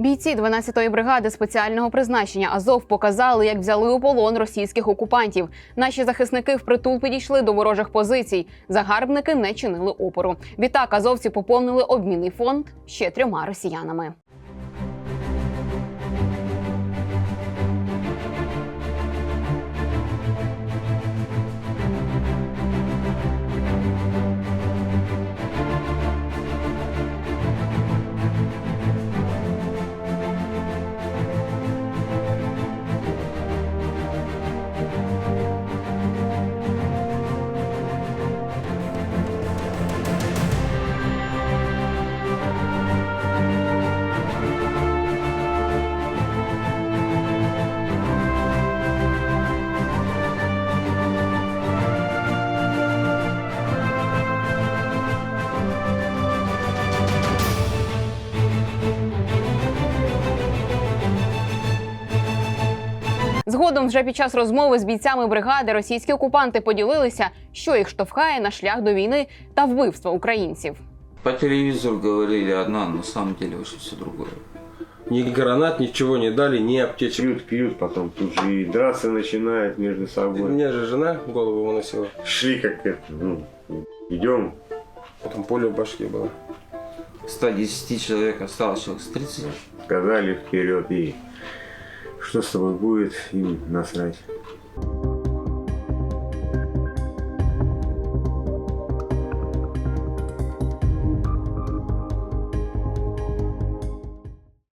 Бійці 12-ї бригади спеціального призначення Азов показали, як взяли у полон російських окупантів. Наші захисники впритул підійшли до ворожих позицій. Загарбники не чинили опору. Відтак азовці поповнили обмінний фонд ще трьома росіянами. Згодом, вже під час розмови з бійцями бригади, російські окупанти поділилися, що їх штовхає на шлях до війни та вбивства українців. По телевизору говорили одна, на самом деле вообще все другое. Ни гранат, ничего не дали, ни аптечек. Пьют, пьют, потом тут же и драться начинают между У собой. меня же жена голову выносила. Шли как это, ну, идем. Потом поле в башке было. 110 человек осталось, человек с 30. Сказали вперед и что с тобой будет, им насрать.